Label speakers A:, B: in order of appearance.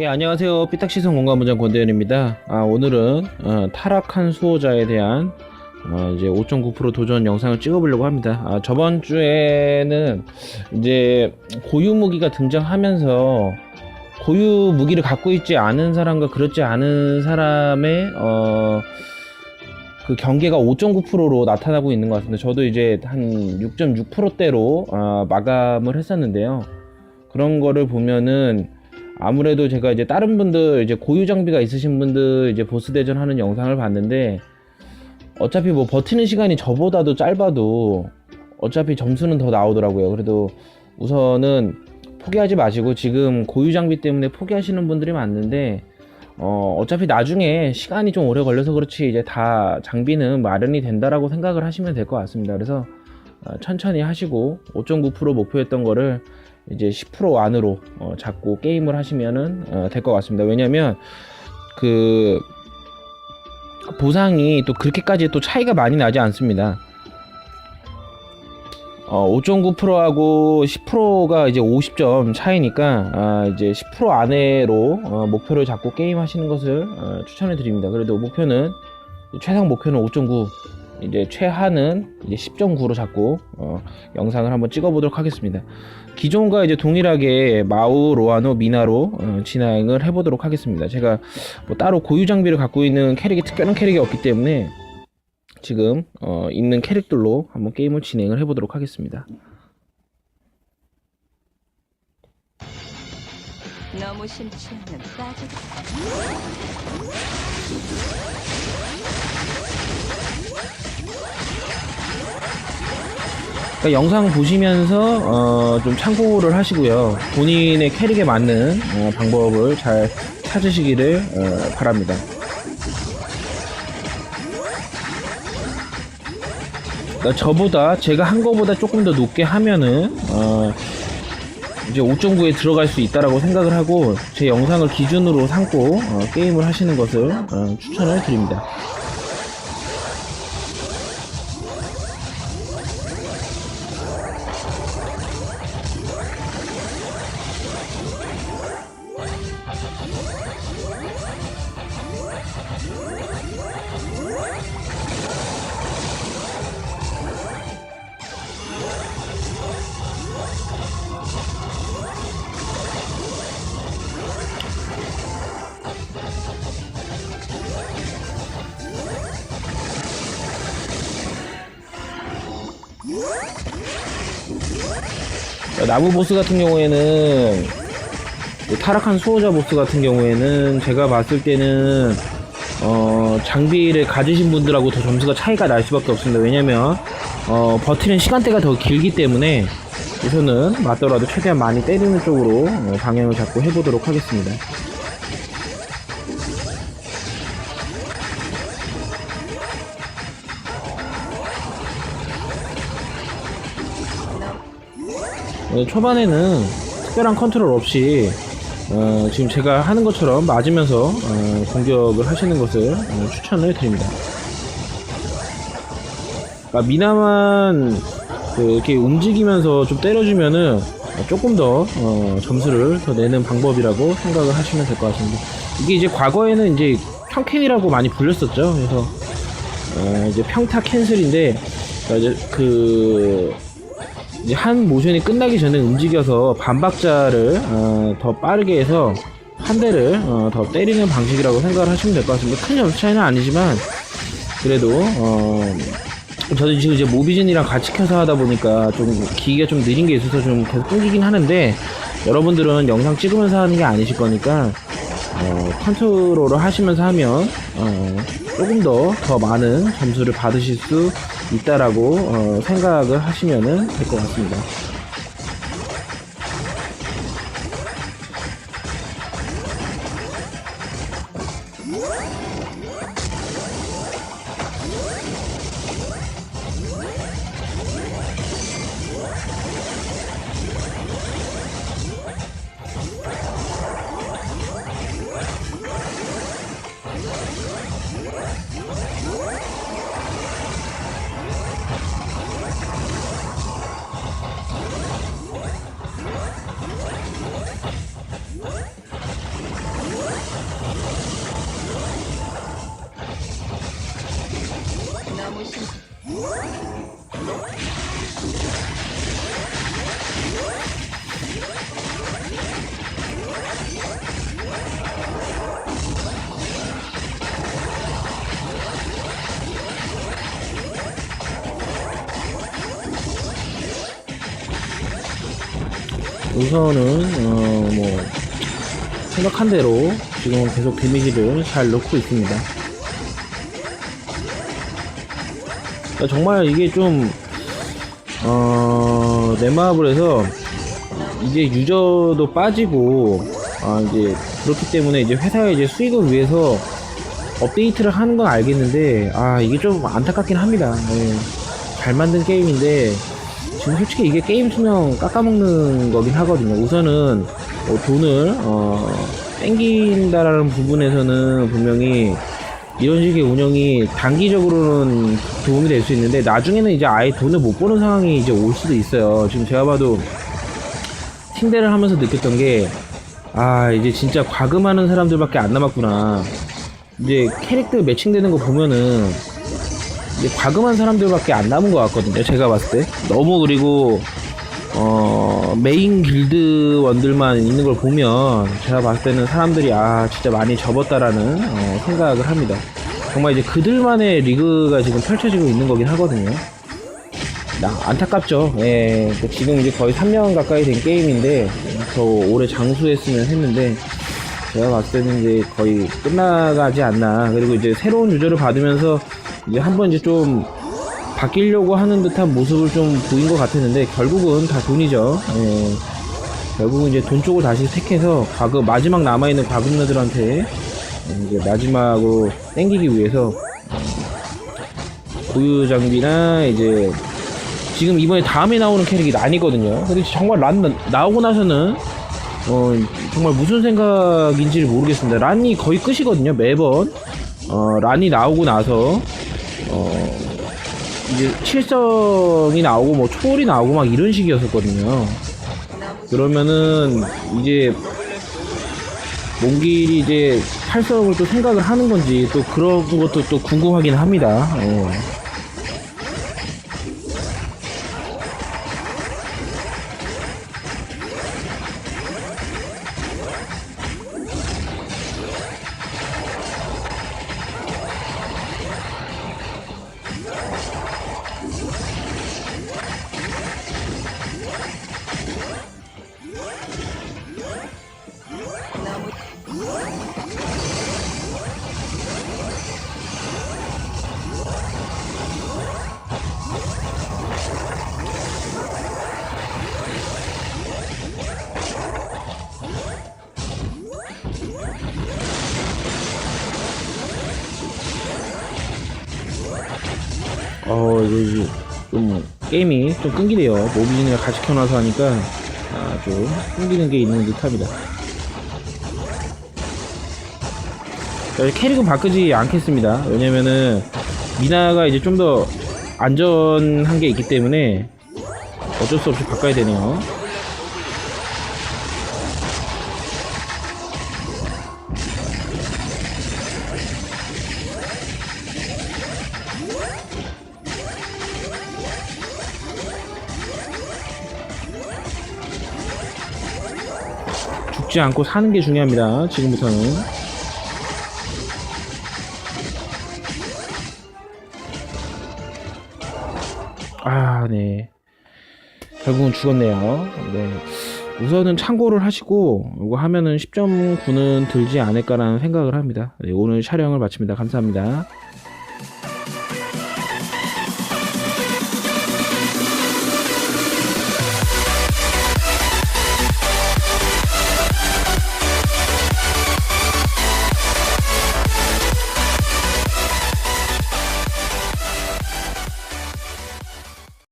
A: 예, 안녕하세요. 삐딱시선 공간부장 권대현입니다. 아, 오늘은 어, 타락한 수호자에 대한 어, 이제 5.9% 도전 영상을 찍어보려고 합니다. 아, 저번 주에는 이제 고유 무기가 등장하면서 고유 무기를 갖고 있지 않은 사람과 그렇지 않은 사람의 어, 그 경계가 5.9%로 나타나고 있는 것 같습니다. 저도 이제 한 6.6%대로 어, 마감을 했었는데요. 그런 거를 보면은 아무래도 제가 이제 다른 분들 이제 고유 장비가 있으신 분들 이제 보스 대전 하는 영상을 봤는데 어차피 뭐 버티는 시간이 저보다도 짧아도 어차피 점수는 더 나오더라고요. 그래도 우선은 포기하지 마시고 지금 고유 장비 때문에 포기하시는 분들이 많은데 어 어차피 나중에 시간이 좀 오래 걸려서 그렇지 이제 다 장비는 마련이 된다라고 생각을 하시면 될 것 같습니다. 그래서 어, 천천히 하시고 5.9% 목표였던 거를 이제 10% 안으로 어, 잡고 게임을 하시면은 어, 될것 같습니다. 왜냐면 그 보상이 또 그렇게까지 또 차이가 많이 나지 않습니다. 어, 5.9%하고 10%가 이제 50점 차이니까 아, 이제 10% 안에로 어, 목표를 잡고 게임 하시는 것을 어, 추천해 드립니다. 그래도 목표는 최상 목표는 5.9 이제 최하는 이제 10.9로 잡고 어, 영상을 한번 찍어보도록 하겠습니다. 기존과 이제 동일하게 마우, 로아노, 미나로 어, 진행을 해보도록 하겠습니다. 제가 뭐 따로 고유 장비를 갖고 있는 캐릭이 특별한 캐릭이 없기 때문에 지금 어, 있는 캐릭들로 한번 게임을 진행을 해보도록 하겠습니다.
B: 너무 심취하면 빠져.
A: 그러니까 영상 보시면서 어, 좀 참고를 하시고요. 본인의 캐릭에 맞는 어, 방법을 잘 찾으시기를 어, 바랍니다. 그러니까 저보다 제가 한 거보다 조금 더 높게 하면은 어, 이제 5.9에 들어갈 수 있다라고 생각을 하고 제 영상을 기준으로 삼고 어, 게임을 하시는 것을 어, 추천을 드립니다. 나무 보스 같은 경우에는 그 타락한 수호자 보스 같은 경우에는 제가 봤을 때는 어, 장비를 가지신 분들하고 더 점수가 차이가 날 수밖에 없습니다. 왜냐면 어, 버티는 시간대가 더 길기 때문에 우선은 맞더라도 최대한 많이 때리는 쪽으로 어, 방향을 잡고 해보도록 하겠습니다. 초반에는 특별한 컨트롤 없이 어, 지금 제가 하는 것처럼 맞으면서 어, 공격을 하시는 것을 어, 추천을 드립니다. 그러니까 미나만 그 이렇게 움직이면서 좀 때려주면은 조금 더 어, 점수를 더 내는 방법이라고 생각을 하시면 될 것 같습니다. 이게 이제 과거에는 이제 평캔이라고 많이 불렸었죠. 그래서 어, 이제 평타 캔슬인데 어, 이제 그 한 모션이 끝나기 전에 움직여서 반박자를 어, 더 빠르게 해서 한 대를 어, 더 때리는 방식이라고 생각을 하시면 될 것 같습니다. 큰 점수 차이는 아니지만 그래도 어, 저도 지금 이제 모비진이랑 같이 켜서 하다 보니까 좀 기기가 좀 느린 게 있어서 좀 계속 끊기긴 하는데 여러분들은 영상 찍으면서 하는 게 아니실 거니까 어, 컨트롤을 하시면서 하면 어, 조금 더 더 많은 점수를 받으실 수 있다라고 어, 생각을 하시면 될 것 같습니다. 우선은 어 뭐 생각한 대로 지금 계속 데미지를 잘 넣고 있습니다. 그러니까 정말 이게 좀 어, 넷마블에서 이제 유저도 빠지고 아 이제 그렇기 때문에 이제 회사의 이제 수익을 위해서 업데이트를 하는 건 알겠는데 아 이게 좀 안타깝긴 합니다. 예. 잘 만든 게임인데 지금 솔직히 이게 게임 수명 깎아먹는 거긴 하거든요. 우선은 어, 돈을 어, 땡긴다라는 부분에서는 분명히 이런 식의 운영이 단기적으로는 도움이 될 수 있는데 나중에는 이제 아예 돈을 못 버는 상황이 이제 올 수도 있어요. 지금 제가 봐도 팀대를 하면서 느꼈던 게 아 이제 진짜 과금하는 사람들밖에 안 남았구나. 이제 캐릭터 매칭되는 거 보면은 이제 과금한 사람들밖에 안 남은 것 같거든요. 제가 봤을 때 너무 그리고 어 메인 길드원들만 있는 걸 보면 제가 봤을 때는 사람들이 아 진짜 많이 접었다라는 어, 생각을 합니다. 정말 이제 그들만의 리그가 지금 펼쳐지고 있는 거긴 하거든요. 나 안타깝죠. 예, 그 지금 이제 거의 3년 가까이 된 게임인데 더 오래 장수했으면 했는데 제가 봤을 때는 이제 거의 끝나가지 않나. 그리고 이제 새로운 유저를 받으면서 이제 한번 이제 좀 바뀌려고 하는 듯한 모습을 좀 보인 것 같았는데 결국은 다 돈이죠. 예. 결국은 이제 돈 쪽을 다시 택해서 과금 마지막 남아있는 과금러들한테 이제 마지막으로 땡기기 위해서 고유 장비나 이제 지금 이번에 다음에 나오는 캐릭이 란이거든요. 근데 정말 란 나- 나오고 나서는 어 정말 무슨 생각인지를 모르겠습니다. 란이 거의 끝이거든요. 매번 어 란이 나오고 나서 어 이제 칠성이 나오고 뭐 초월이 나오고 막 이런 식이었었거든요. 그러면은 이제 몽길이 이제 탈성을 또 생각을 하는 건지 또 그런 것도 또 궁금하긴 합니다. 예. 게임이 좀 끊기네요. 모비진이랑 같이 켜놔서 하니까 아주 끊기는 게 있는 듯 합니다. 자, 캐릭은 바꾸지 않겠습니다. 왜냐면은 미나가 이제 좀 더 안전한 게 있기 때문에 어쩔 수 없이 바꿔야 되네요. 죽지 않고 사는 게 중요합니다. 지금부터는. 아, 네. 결국은 죽었네요. 네. 우선은 참고를 하시고, 이거 하면은 10.9는 들지 않을까라는 생각을 합니다. 네, 오늘 촬영을 마칩니다. 감사합니다.